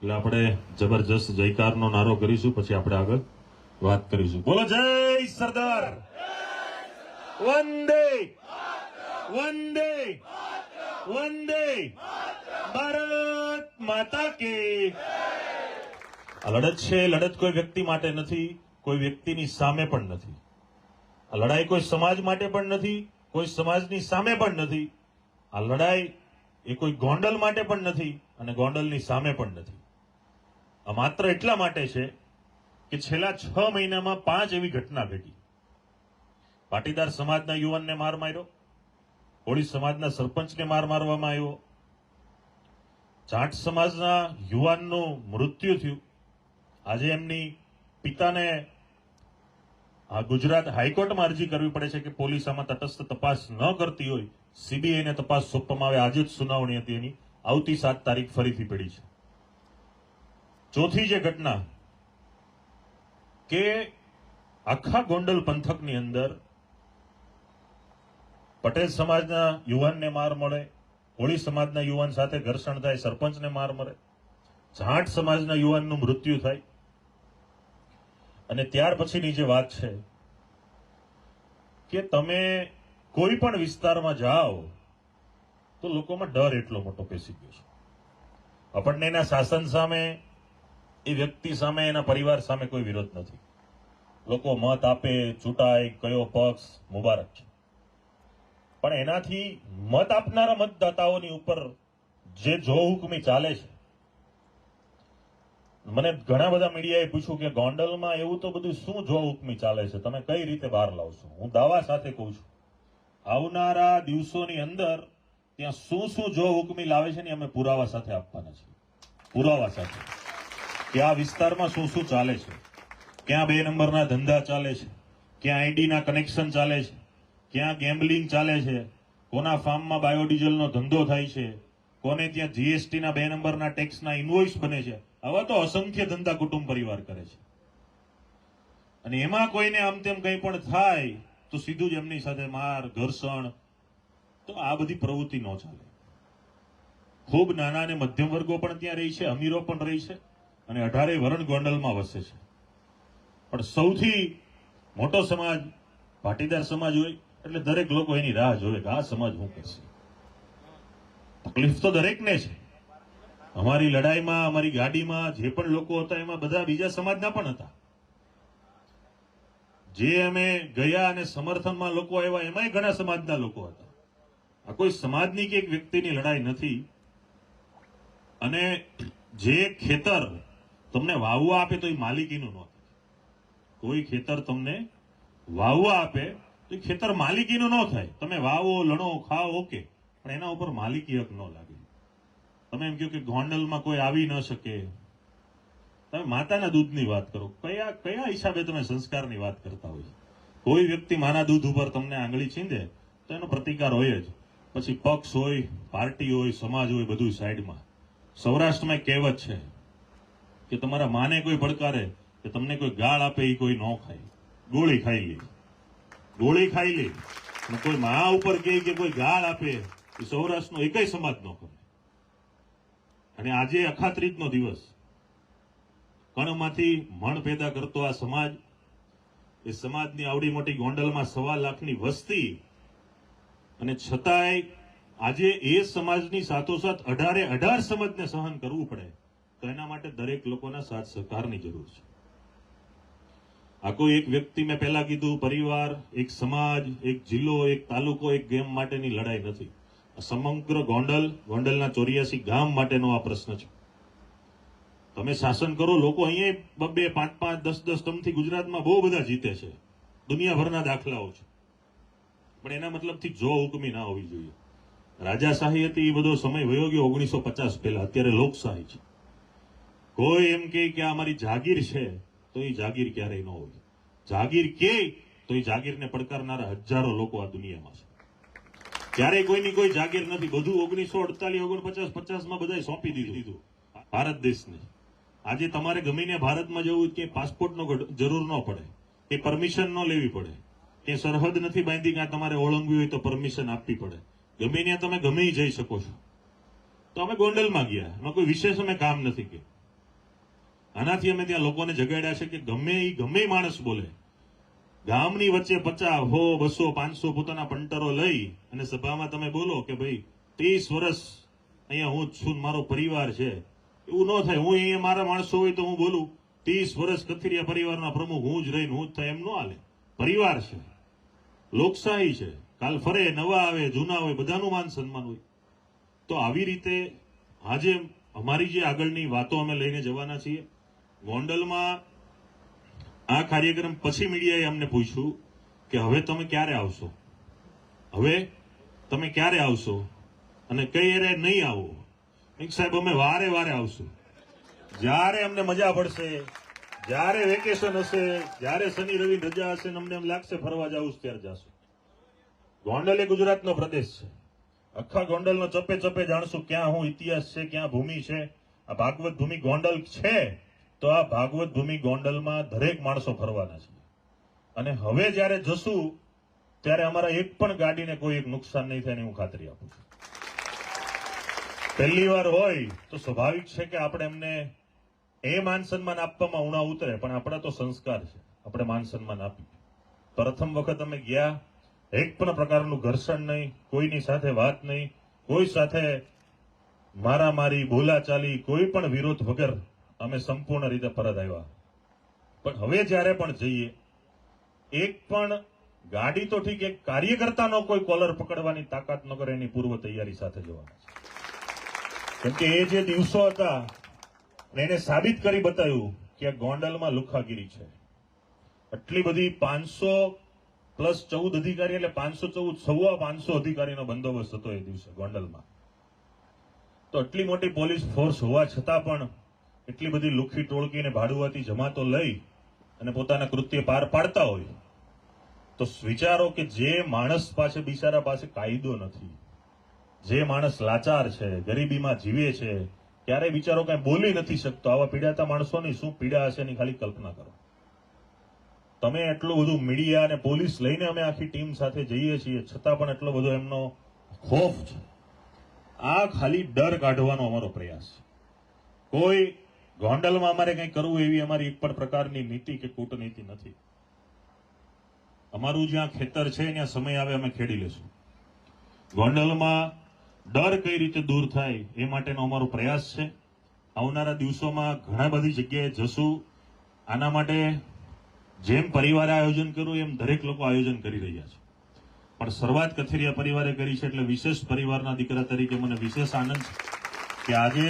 એટલે આપણે જબરજસ્ત જયકારનો નારો કરીશું, પછી આપણે આગળ વાત કરીશું. બોલો જય સરદાર. વંદે. વંદે. વંદે. ભારત માતા કે આ લડત છે, લડત કોઈ વ્યક્તિ માટે નથી, કોઈ વ્યક્તિની સામે પણ નથી. આ લડાઈ કોઈ સમાજ માટે પણ નથી, કોઈ સમાજની સામે પણ નથી. આ લડાઈ એ કોઈ ગોંડલ માટે પણ નથી અને ગોંડલની સામે પણ નથી. માત્ર એટલા માટે છે કે છેલ્લા છ મહિનામાં પાંચ એવી ઘટના ઘટી. પાટીદાર સમાજના યુવાનને માર માર્યો. કોળી સમાજના સરપંચને માર મારવામાં આવ્યો. જાટ સમાજના યુવાનનું મૃત્યુ થયું. આજે એમની પિતાને આ ગુજરાત હાઈકોર્ટમાં અરજી કરવી પડે છે કે પોલીસ આમાં તટસ્થ તપાસ ન કરતી હોય. સીબીઆઈને તપાસ સોંપવામાં આવે. આજે જ સુનાવણી હતી એની. આવતી સાત તારીખ ફરીથી પડી છે. ચોથી જે ઘટના કે આખા ગોંડલ પંથકની અંદર પટેલ સમાજના યુવાનને માર મળે હોળી સમાજના યુવાન સાથે ઘર્ષણ થાય, સરપંચને માર મળે જાટ સમાજના યુવાનનું મૃત્યુ થાય. અને ત્યાર પછીની જે વાત છે કે તમે કોઈ પણ વિસ્તારમાં જાઓ તો લોકોમાં ડર એટલો મોટો પેસી ગયો છે. આપણને એના શાસન સામે એ વ્યક્તિ સામે, એના પરિવાર સામે કોઈ વિરોધ નથી. લોકો મત આપે, ચૂંટાય, કયો પક્ષ, મુબારક છે. પણ એનાથી મત આપનારા મતદાતાઓની ઉપર જે જો હુકમી ચાલે છે, મને ઘણા બધા મીડિયાએ પૂછ્યું કે ગોંડલમાં એવું તો બધું શું જો હુકમી ચાલે છે? તમે કઈ રીતે બહાર લાવશો હું દાવા સાથે કહું છું. આવનારા દિવસોની અંદર ત્યાં શું શું જો હુકમી લાવે છે ને અમે પુરાવા સાથે આપવાના છીએ. પુરાવા સાથે. કે આ વિસ્તારમાં શું શું ચાલે છે? ક્યાં બે નંબરના ધંધા ચાલે છે? ક્યાં આઈડીના કનેક્શન ચાલે છે? ક્યાં ગેમ્બલિંગ ચાલે છે? કોના ફાર્મમાં બાયોડીઝલનો ધંધો થાય છે? કોને ત્યાં જીએસટીના બે નંબરના ટેક્સના ઇન્વોઇસ બને છે? આવા તો અસંખ્ય ધંધા કુટુંબ પરિવાર કરે છે. અને એમાં કોઈને આમ તેમ કંઈ પણ થાય, તો સીધું જ એમની સાથે માર, ઘર્ષણ, તો આ બધી પ્રવૃત્તિ ન ચાલે. ખૂબ નાના અને મધ્યમ વર્ગો પણ ત્યાં રહી છે, અમીરો પણ રહી છે. અને અઢારે વરણ ગોંડલમાં વસે છે. પણ સૌથી મોટો સમાજ પાટીદાર સમાજ હોય, એટલે દરેક લોકો એની રાહ જોવે કે આ સમાજ હું કરશે. તકલીફ તો દરેકને છે. અમારી લડાઈમાં, અમારી ગાડીમાં જે પણ લોકો હતા, એમાં બધા બીજા સમાજના પણ હતા. જે અમે ગયા અને સમર્થનમાં લોકો આવ્યા, એમાંય ઘણા સમાજના લોકો હતા. આ કોઈ સમાજની કે એક વ્યક્તિની લડાઈ નથી. અને જે ખેતર તમને વાવવા આપે તો એ માલિકીનું ન થાય. કોઈ ખેતર તમને વાવવા આપે તો ખેતર માલિકીનું ન થાય. તમે વાવો, લણો, ખાઓ, ઓકે. પણ એના ઉપર માલિકી હક ન લાગે. તમે એમ કહો કે ગોંડલમાં કોઈ આવી ન શકે. તમે માતાના દૂધની વાત કરો. કયા કયા હિસાબે તમે સંસ્કારની વાત કરતા હોય? કોઈ વ્યક્તિ માના દૂધ ઉપર તમને આંગળી છીંદે તો એનો પ્રતિકાર હોય જ. પછી પક્ષ હોય, પાર્ટી હોય, સમાજ હોય બધું સાઈડમાં. સૌરાષ્ટ્રમાં કહેવત છે કે તમારા માને કોઈ પડકારે કે તમને કોઈ ગાળ આપે એ કોઈ ન ખાય. ગોળી ખાઈ લે. ગોળી ખાઈ લે. કોઈ મા ઉપર કહે કે કોઈ ગાળ આપે એ સૌરાષ્ટ્રનો એકય સમાજ ન કરે. અને આજે અખાત્રીજનો દિવસ. કણમાંથી મણ પેદા કરતો આ સમાજ, એ સમાજની આવડી મોટી ગોંડલમાં સવા લાખની વસ્તી, અને છતાંય આજે એ સમાજની સાથોસાથ અઢારે અઢાર સમાજને સહન કરવું પડે. તો એના માટે દરેક લોકોના સાથ સહકારની જરૂર છે. આ કોઈ એક વ્યક્તિ મેં પહેલા કીધું, પરિવાર, એક સમાજ, એક જિલ્લો, એક તાલુકો, એક ગેમ માટેની લડાઈ નથી. સમગ્ર ગોંડલ, ગોંડલના ચોર્યાસી ગામ માટેનો આ પ્રશ્ન છે. તમે શાસન કરો, લોકો અહીંયા બબે પાંચ પાંચ દસ દસ ટર્મથી ગુજરાતમાં બહુ બધા જીતે છે. દુનિયાભરના દાખલાઓ છે. પણ એના મતલબથી જો હુકમી ના હોવી જોઈએ. રાજાશાહી હતી, એ બધો સમય વયો ગયો ઓગણીસો પચાસ પહેલા. અત્યારે લોકશાહી છે. કોઈ એમ કે અમારી જાગીર છે તો એ જાગીર ક્યારેય ન હોય. જાગીર કે તો એ જાગીરને પડકારનારા હજારો લોકો આ દુનિયામાં છે. ક્યારેય કોઈની કોઈ જાગીર નથી. બધું ઓગણીસો અડતાલીસ ઓગણપચાસ પચાસમાં બધાય સોંપી દીધું. ભારત દેશને. આજે તમારે ગમીને ભારતમાં જવું કે પાસપોર્ટનો જરૂર ન પડે. કે પરમિશન ન લેવી પડે. કે સરહદ નથી બાંધી કે તમારે ઓળંગવી હોય તો પરમિશન આપવી પડે. ગમે ત્યાં તમે ગમે જઈ શકો છો. તો અમે ગોંડલમાં ગયા. એમાં કોઈ વિશેષ અમે કામ નથી કે. આનાથી અમે ત્યાં લોકોને જગાડ્યા છે કે ગમે એ ગમે માણસ બોલે. ગામની વચ્ચે પચાસ હો, બસો, પાંચસો પોતાના પંટરો લઈ અને સભામાં તમે બોલો કે ભાઈ ત્રીસ વર્ષ અહીંયા હું છું મારો પરિવાર છે. એવું ન થાય. હું અહીંયા મારા માણસો હોય તો હું બોલું, ત્રીસ વર્ષ કથિરિયા પરિવારના પ્રમુખ, હું જ રહીને હું જ થાય. એમ ન હાલે. પરિવાર છે. લોકશાહી છે. કાલ ફરે, નવા આવે, જૂના હોય, બધાનું માન સન્માન હોય. તો આવી રીતે આજે અમારી જે આગળની વાતો અમે લઈને જવાના છીએ. ગોંડલમાં આ કાર્યક્રમ પછી મીડિયાએ અમને પૂછ્યું કે હવે તમે ક્યારે આવશો? હવે તમે ક્યારે આવશો? અને કઈ એરે નહીં આવો? સાહેબ, અમે વારે વારે આવશું. જ્યારે અમને મજા પડશે, જ્યારે વેકેશન હશે, જ્યારે શનિ, રવિ રજા હશે અમને એમ લાગશે ફરવા જવું ત્યારે જાશું. ગોંડલ એ ગુજરાતનો પ્રદેશ છે. આખા ગોંડલનો ચપે ચપે જાણશું ક્યાં હું ઇતિહાસ છે, ક્યાં ભૂમિ છે. આ ભાગવત ભૂમિ ગોંડલ છે. તો આ ભાગવત ભૂમિ ગોંડલમાં દરેક માણસો ફરવાના છે. અને હવે જ્યારે જશું, ત્યારે અમારા એક પણ ગાડીને કોઈ એક નુકસાન નહીં થાય હું ખાતરી આપું છું. પહેલી વાર હોય તો સ્વાભાવિક છે કે આપણે એમને એ માન સન્માન આપવામાં ઉણા ઉતરે, પણ આપણા તો સંસ્કાર છે. આપણે માન સન્માન આપીએ. પ્રથમ વખત અમે ગયા, એક પણ પ્રકારનું ઘર્ષણ નહીં, કોઈની સાથે વાત નહીં, કોઈ સાથે મારામારી, બોલાચાલી, કોઈ પણ વિરોધ વગર અમે સંપૂર્ણ રીતે પરત આવ્યા. પણ હવે જ્યારે પણ જઈએ, એક પણ ગાડી તો ઠીક એક કાર્યકર્તાનો કોઈ કોલર પકડવાની તાકાત ન કરે, એની પૂર્વ તૈયારી સાથે જવાના છે. કેમ કે એ જે દિવસો હતા એને સાબિત કરી બતાવ્યું કે આ ગોંડલમાં લુખાગીરી છે. આટલી બધી પાંચસો પ્લસ ચૌદ અધિકારી, એટલે પાંચસો ચૌદ, સવા પાંચસો અધિકારીનો બંદોબસ્ત હતો એ દિવસે ગોંડલમાં. તો આટલી મોટી પોલીસ ફોર્સ હોવા છતાં પણ એટલી બધી લુખી ટોળકી અને ભાડુઆતી જમાતો લઈ અને પોતાના કૃત્ય પાર પાડતા હોય, તો વિચારો કે જે માણસ પાસે બિચારા પાસે કાયદો નથી, જે માણસ લાચાર છે, ગરીબીમાં જીવે છે, ક્યારેય બિચારો કઈ બોલી નથી શકતો. આવા પીડાતા માણસોની શું પીડા હશે એની ખાલી કલ્પના કરો. તમે એટલું બધું મીડિયા અને પોલીસ લઈને અમે આખી ટીમ સાથે જઈએ છીએ, છતાં પણ એટલો બધો એમનો ખોફ છે. આ ખાલી ડર કાઢવાનો અમારો પ્રયાસ છે. કોઈ ગોંડલમાં અમારે કંઈ કરવું એવી અમારી એક પણ પ્રકારની નીતિ કે કૂટનીતિ નથી. અમારું જ્યાં ખેતર છે, ત્યાં સમય આવે અમે ખેડી લેશું ગોંડલમાં ડર કઈ રીતે દૂર થાય એ માટેનો અમારો પ્રયાસ છે. આવનારા દિવસોમાં ઘણા બધી જગ્યાએ જશું. આના માટે જેમ પરિવારે આયોજન કર્યું, એમ દરેક લોકો આયોજન કરી રહ્યા છે. પણ શરૂઆત કથિરિયા પરિવારે કરી છે, એટલે વિશેષ પરિવારના દીકરા તરીકે મને વિશેષ આનંદ છે કે આજે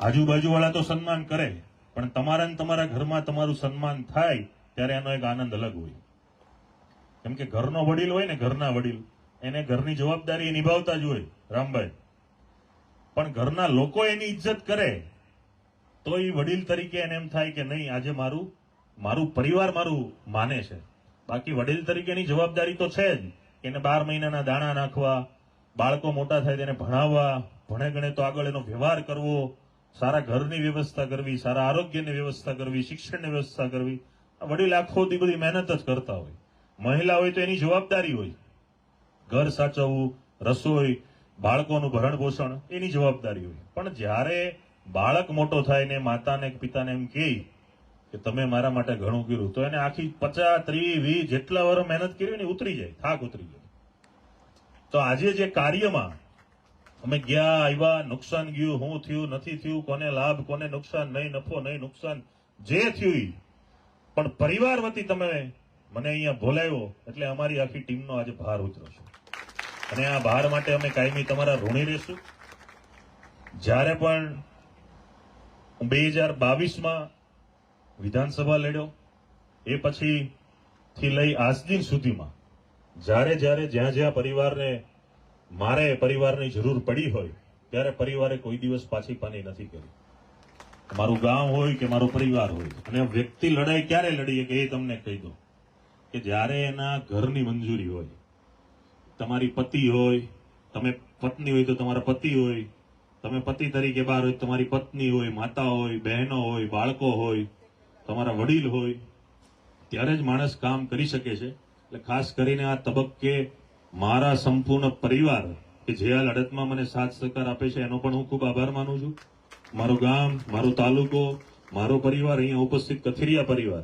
આજુબાજુવાળા તો સન્માન કરે, પણ તમારા ને તમારા ઘરમાં તમારું સન્માન થાય, ત્યારે એનો એક આનંદ અલગ હોય. કેમ કે ઘરનો વડીલ હોય ને, ઘરના વડીલ, એને ઘરની જવાબદારી નિભાવતા જ હોય, રામભાઈ. પણ ઘરના લોકો એની ઇજ્જત કરે, તો એ વડીલ તરીકે એને એમ થાય કે નહીં, આજે મારું મારું પરિવાર મારું માને છે. બાકી વડીલ તરીકેની જવાબદારી તો છે જ એને બાર મહિનાના દાણા નાખવા, બાળકો મોટા થાય તેને ભણાવવા, ભણે ગણે તો આગળ એનો વ્યવહાર કરવો સારા ઘરની વ્યવસ્થા કરવી, સારા આરોગ્યની વ્યવસ્થા કરવી, શિક્ષણની વ્યવસ્થા કરવી. વડીલ આખો દી બધી મહેનત જ કરતા હોય. મહિલા હોય તો એની જવાબદારી હોય. ઘર સાચવવું, રસોઈ, બાળકોનું ભરણ પોષણ, એની જવાબદારી હોય. પણ જ્યારે બાળક મોટો થાય ને માતાને પિતાને એમ કહે કે તમે મારા માટે ઘણું કર્યું, તો એને આખી પચાસ, ત્રીસ, વીસ જેટલા વર્ષ મહેનત કરી ને ઉતરી જાય, થાક ઉતરી જાય. તો આજે જે કાર્યમાં અમે ગયા, આવ્યા, નુકસાન ગયું શું થયું, નથી થયું, કોને લાભ, કોને નુકસાન, નહીં નફો, નહીં નુકસાન, જે થયું. પણ પરિવાર વતી તમે મને અહીંયા ભોલાવ્યો એટલે અમારી આખી ટીમનો આજે ભાર ઉતરો છે અને આ ભાર માટે અમે કાયમી તમારા ઋણી રહીશું જ્યારે પણ બે હજાર બાવીસમાં વિધાનસભા લડ્યો, એ પછી થી લઈ આજ દિન સુધીમાં, જ્યારે જ્યારે જ્યાં જ્યાં પરિવારને મારે પરિવારની જરૂર પડી હોય, ત્યારે પરિવારે કોઈ દિવસ પાછી પાની નથી કરી. મારું ગામ હોય કે મારો પરિવાર હોય, અને વ્યક્તિ લડાઈ ક્યારે લડીએ કે એ તમને કહી દો કે જ્યારે એના ઘરની મંજૂરી હોય, તમારી પતિ હોય, તમે પત્ની હોય તો તમારા પતિ હોય, તમે પતિ તરીકે બહાર હોય તમારી પત્ની હોય, માતા હોય, બહેનો હોય, બાળકો હોય, તમારા વડીલ હોય, ત્યારે જ માણસ કામ કરી શકે છે. એટલે ખાસ કરીને આ તબક્કે મારા સંપૂર્ણ પરિવાર કે જે આ લડતમાં મને સાથ સહકાર આપે છે, એનો પણ હું ખૂબ આભાર માનું છું. મારું ગામ, મારો તાલુકો, મારો પરિવાર અહીંયા ઉપસ્થિત, કથિરિયા પરિવાર.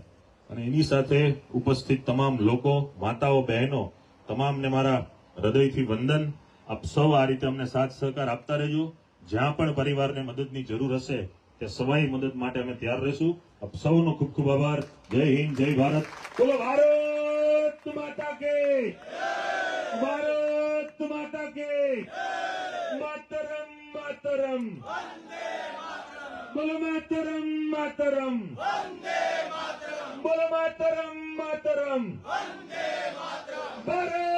અને એની સાથે ઉપસ્થિત તમામ લોકો, માતાઓ, બહેનો, તમામને મારા હૃદયથી વંદન. આપ સૌ આ રીતે અમને સાથ સહકાર આપતા રહેજો. જ્યાં પણ પરિવારને મદદની જરૂર હશે તે સવાઈ મદદ માટે અમે તૈયાર રહીશું. આપ સૌનો ખૂબ ખૂબ આભાર. જય હિન્દ, જય ભારત. બોલો, ભારત માતા કે માતા કે માતરમ માતરમ બોલો માતરમ માતરમ બોલો માતરમ માતરમ ભારત